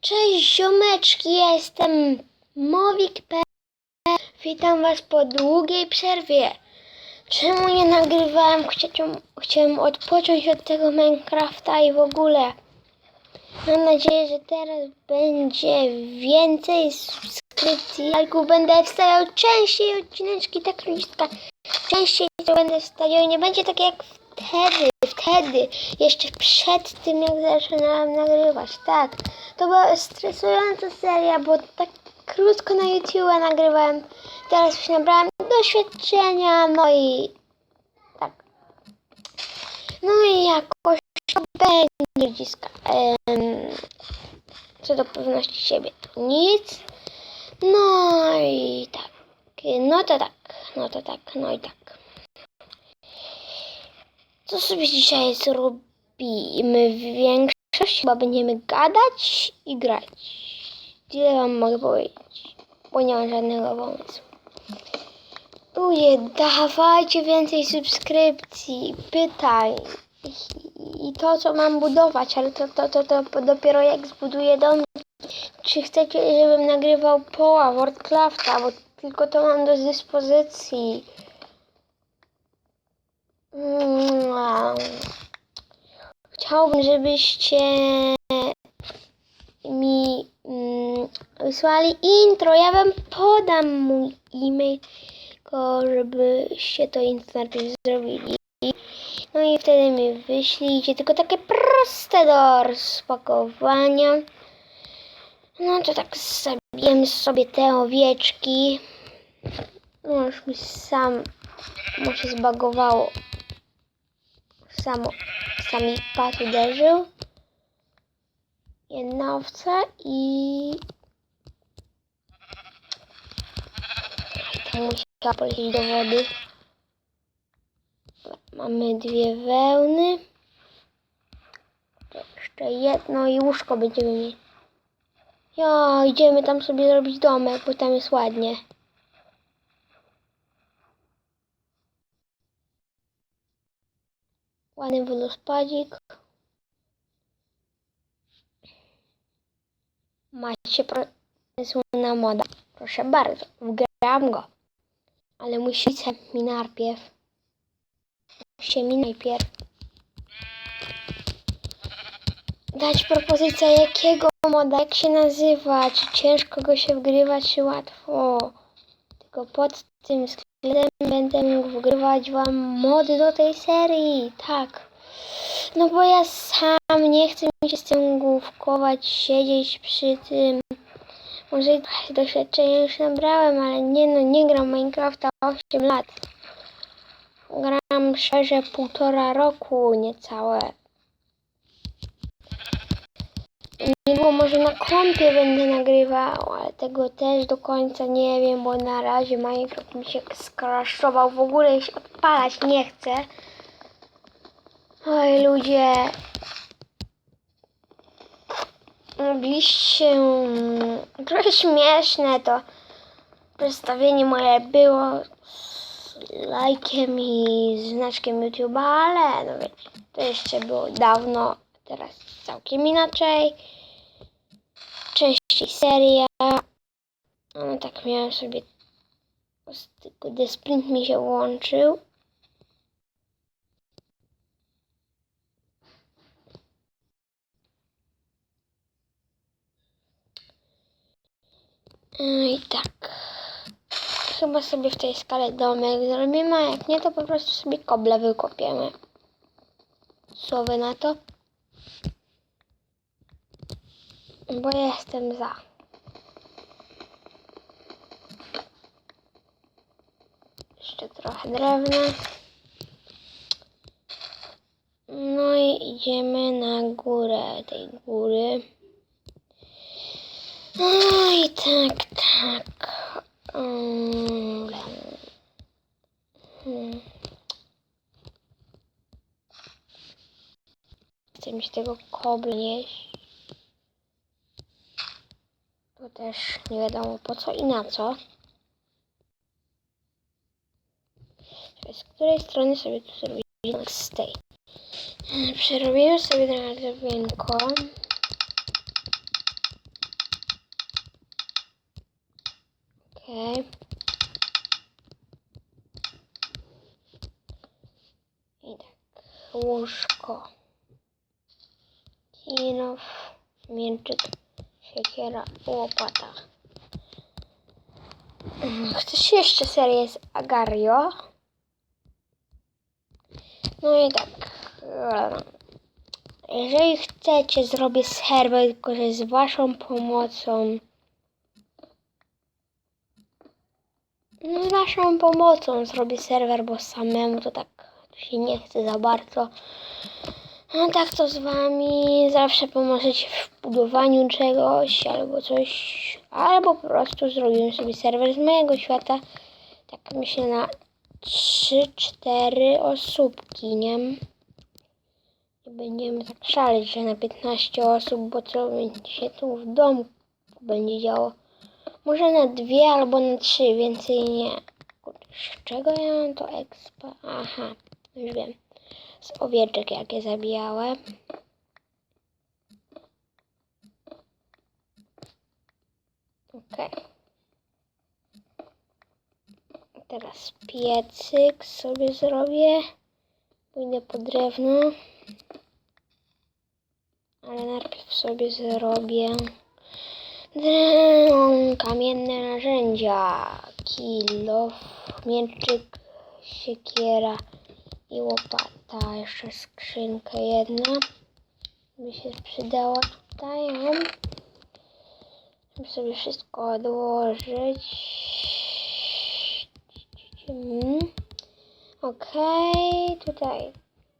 Cześć ziomeczki, jestem Mowik.pl Witam was po długiej przerwie. Czemu nie nagrywałem? Chciałem, odpocząć od tego Minecrafta i w ogóle. Mam nadzieję, że teraz będzie więcej subskrypcji. Będę wstawiał częściej odcineczki, tak ludziska. Częściej to będę wstawiał nie będzie tak jak wtedy, wtedy, jeszcze przed tym jak zaczynałem nagrywać, tak. To była stresująca seria, bo tak krótko na YouTube nagrywałem. Teraz już nabrałem doświadczenia, no i tak. No i jakoś to będzie. Em, co do pewności siebie. Nic. No i tak. No to tak. No to tak. No i tak. Co sobie dzisiaj zrobimy? W większości chyba będziemy gadać i grać. Tyle wam mogę powiedzieć. Bo nie mam żadnego pomysłu. Ludzie, dawajcie więcej subskrypcji, pytań. I- to, co mam budować, ale to, to, to, to dopiero jak zbuduję dom. Czy chcecie, żebym nagrywał poła, Worldcrafta, bo tylko to mam do dyspozycji. Chciałbym, żebyście mi mm, wysłali intro. Ja wam podam mój e-mail, żebyście to najpierw zrobili. No i wtedy mi wyślijcie. Tylko takie proste do rozpakowania. No to tak zabijemy sobie te owieczki. No już mi sam mu się zbagowało. Samo, sami pat uderzył. Jedna owca i... To musiała polecieć do wody. Mamy dwie wełny. Jeszcze jedno i łóżko będziemy mieli. Ja, idziemy tam sobie zrobić domek, bo tam jest ładnie. Ładny wodospadzik. Macie pomysł moda. Proszę bardzo, wgram go. Ale musicie mi najpierw. Musicie mi najpierw dać propozycję jakiego moda, jak się nazywa, czy ciężko go się wgrywa, czy łatwo. Tylko pod tym względem będę mógł wgrywać wam mody do tej serii, tak. No bo ja sam nie chcę mi się z tym główkować, siedzieć przy tym. Może doświadczenia już nabrałem, ale nie no, nie gram Minecrafta 8 lat. Gram szczerze półtora roku, niecałe. Niedługo może na kompie będę nagrywał, ale tego też do końca nie wiem, bo na razie Minecraft mi się skraszował, w ogóle się odpalać nie chce. Oj ludzie, mogliście, trochę śmieszne to przedstawienie moje było z lajkiem i znaczkiem YouTube'a, ale no wiecie, to jeszcze było dawno, teraz całkiem inaczej. Częściej seria. No tak miałem sobie, gdy sprint mi się łączył. No i tak. Chyba sobie w tej skale domek zrobimy, a jak nie, to po prostu sobie koble wykopiemy. Co wy na to? Bo jestem za. Jeszcze trochę drewna. No i idziemy na górę tej góry. No i tak, tak. Mm. Hmm. Chcę mi się tego kobla jeść też nie wiadomo po co i na co. Z której strony sobie tu zrobiłem tak, z tej. Przerobiłem sobie na drewienko. Okej. Okay. I tak, łóżko. Kinow, mięczyk siekiera, łopata. Mm, Chcesz jeszcze serię z Agario? No i tak. Jeżeli chcecie, zrobię serwer, tylko że z waszą pomocą. No, z waszą pomocą zrobię serwer, bo samemu to tak się nie chce za bardzo. No tak to z wami zawsze pomożecie w budowaniu czegoś albo coś, albo po prostu zrobimy sobie serwer z mojego świata. Tak myślę na 3-4 osóbki, nie? Nie będziemy tak szaleć, że na 15 osób, bo co się tu w domu będzie działo. Może na dwie albo na trzy, więcej nie. Kurde, z czego ja mam to expa? Aha, już wiem. Z owieczek jakie zabijałem. Okej. Teraz piecyk sobie zrobię. Pójdę po drewno. Ale najpierw sobie zrobię kamienne narzędzia, kilo, mieczyk, siekiera i łopata. Jeszcze skrzynka jedna by się przydała tutaj. Żeby sobie wszystko odłożyć. Okej, tutaj.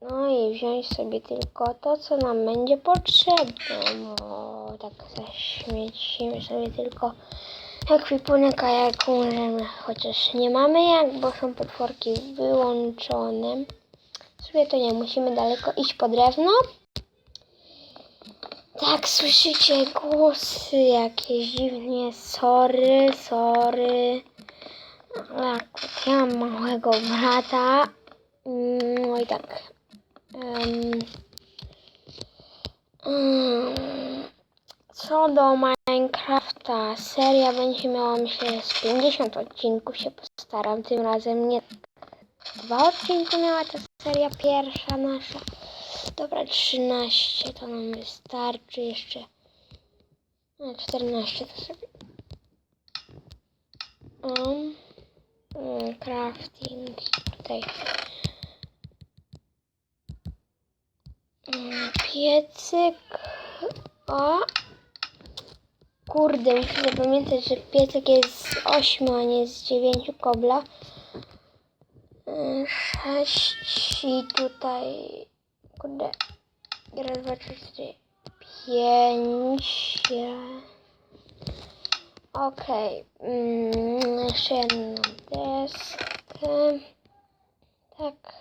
No i wziąć sobie tylko to, co nam będzie potrzebne. No, tak zaśmiecimy sobie tylko ekwipunek, a jak umrzemy, chociaż nie mamy jak, bo są potworki wyłączone. Sobie to nie musimy daleko iść po drewno. Tak, słyszycie głosy jakieś dziwnie. Sorry, sorry. Akurat ja mam małego brata. Mm, No i tak. Mm, co do Minecrafta, seria będzie miała myślę z 50 odcinków się postaram. Tym razem nie dwa odcinki miała ta seria pierwsza nasza. Dobra, 13 to nam wystarczy jeszcze. No, 14 to sobie. Um, mm, crafting tutaj. Mm, Piecyk. O. Kurde, muszę zapamiętać, że piecyk jest z 8, a nie z 9 kobla. 6 i tutaj. Kurde. Raz, dwa, trzy, cztery, pięć. Okej. Mm, jeszcze jedną deskę. Tak.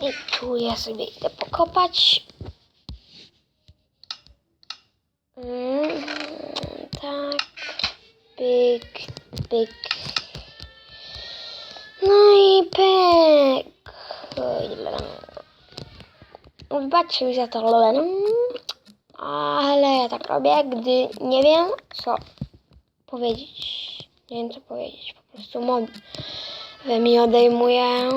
I tu ja sobie idę pokopać. Mm, tak. Pyk, pyk. No i pyk. Wybaczcie mi za to, ale ja tak robię, gdy nie wiem co powiedzieć. Nie wiem co powiedzieć, po prostu mowy mi odejmuje.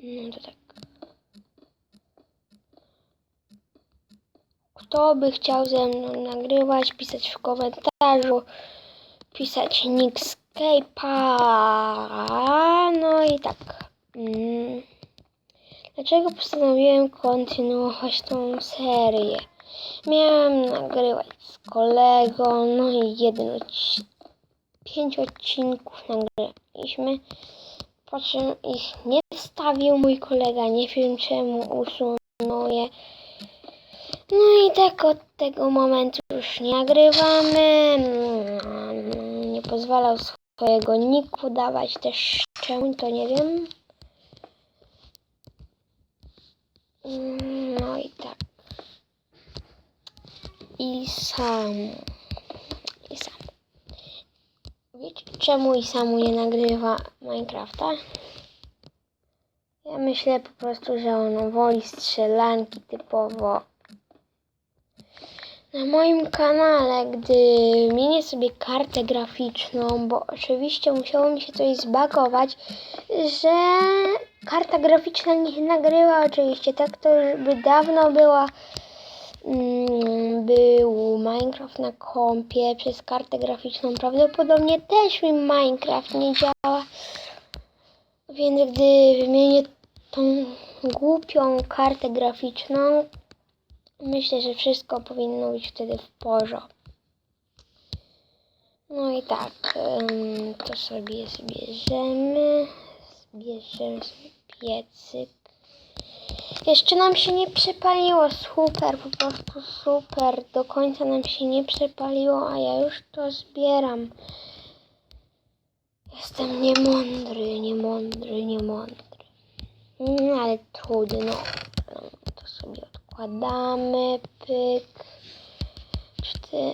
No to tak. Kto by chciał ze mną nagrywać, pisać w komentarzu, pisać Nickscape'a. No i tak. Mm. Dlaczego postanowiłem kontynuować tą serię? Miałem nagrywać z kolegą, no i jeden odcinek. Pięć odcinków nagraliśmy, po czym ich nie wstawił mój kolega, nie wiem czemu usunął je. No i tak od tego momentu już nie nagrywamy. Mm, Nie pozwalał swojego niku dawać też czemu, to nie wiem. Mm, No i tak. I sam. I sam. Wiecie czemu i samu nie nagrywa Minecrafta? Ja myślę po prostu, że on woli strzelanki typowo na moim kanale, gdy mienię sobie kartę graficzną, bo oczywiście musiało mi się coś zbagować, że karta graficzna nie nagrywa oczywiście, tak to już by dawno była. Mm, Był Minecraft na kompie przez kartę graficzną. Prawdopodobnie też mi Minecraft nie działa. Więc gdy wymienię tą głupią kartę graficzną, myślę, że wszystko powinno być wtedy w porządku. No i tak, to sobie zbierzemy. Zbierzemy sobie piecyk. Jeszcze nam się nie przepaliło, super, po prostu super. Do końca nam się nie przepaliło, a ja już to zbieram. Jestem niemądry, niemądry, niemądry. No ale trudno. To sobie odkładamy, pyk. Czty,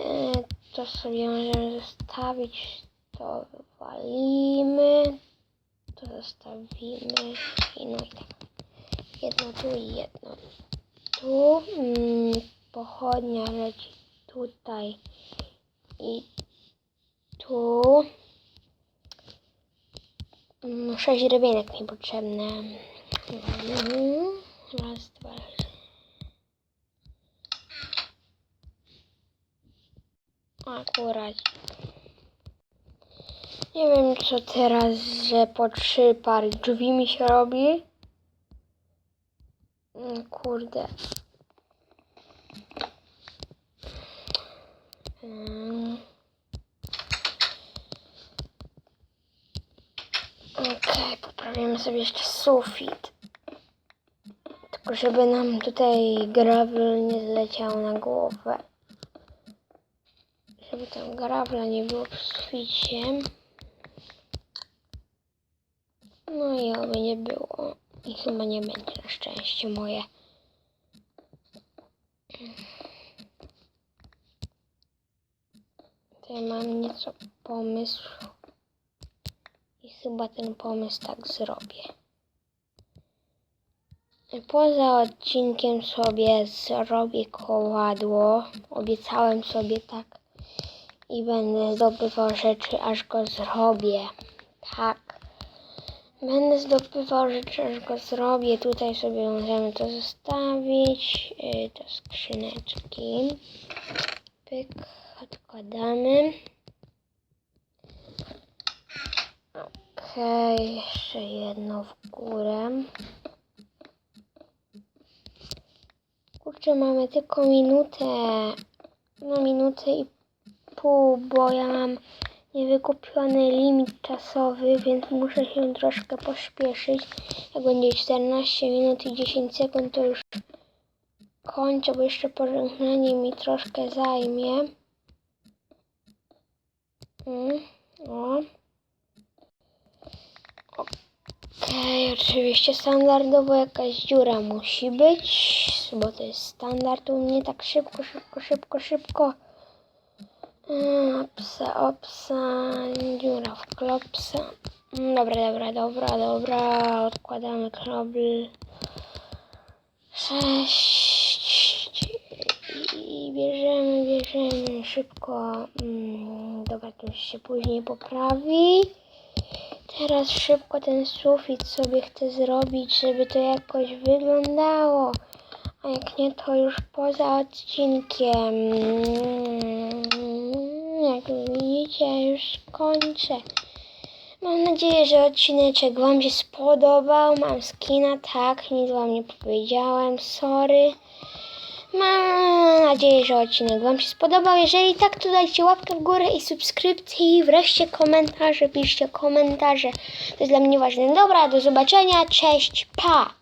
to sobie możemy zostawić, to wywalimy, to zostawimy i no i tak. Jedno tu i jedno tu. Mm, pochodnia leci tutaj i tu. Mm, Sześć drewienek mi potrzebne. Mhm. Raz, dwa, trzy. Akurat. Nie wiem co teraz, że po trzy pary drzwi mi się robi. Mm, Kurde. Mm. Okej, poprawimy sobie jeszcze sufit. Tylko żeby nam tutaj gravel nie zleciał na głowę. Tam gravela nie było w suficie. No i oby nie było. I chyba nie będzie na szczęście moje. Tutaj mam nieco pomysł. I chyba ten pomysł tak zrobię. Poza odcinkiem sobie zrobię koładło. Obiecałem sobie tak. I będę zdobywał rzeczy, aż go zrobię. Tak. Będę zdobywał rzeczy, aż go zrobię. Tutaj sobie możemy to zostawić. Yy, To skrzyneczki. Pyk, odkładamy. Okej, jeszcze jedno w górę. Kurczę, mamy tylko minutę. No minutę i pół, bo ja mam niewykupiony limit czasowy, więc muszę się troszkę pośpieszyć. Jak będzie 14 minut i 10 sekund, to już kończę, bo jeszcze pożegnanie mi troszkę zajmie. Mm, o. Okej, oczywiście standardowo jakaś dziura musi być, bo to jest standard u mnie tak szybko, szybko, szybko, szybko. Mm, Opsa, opsa, dziura w klopsa. Mm, Dobra, dobra, dobra, dobra, odkładamy knobl. Sześć. I bierzemy, bierzemy szybko. Mm, Dobra, to już się później poprawi. Teraz szybko ten sufit sobie chcę zrobić, żeby to jakoś wyglądało. A jak nie, to już poza odcinkiem. Widzicie, już kończę. Mam nadzieję, że odcineczek Wam się spodobał. Mam skina, tak, nic Wam nie powiedziałem, sorry. Mam nadzieję, że odcinek Wam się spodobał. Jeżeli tak, to dajcie łapkę w górę i subskrypcję i wreszcie komentarze, piszcie komentarze. To jest dla mnie ważne. Dobra, do zobaczenia, cześć, pa!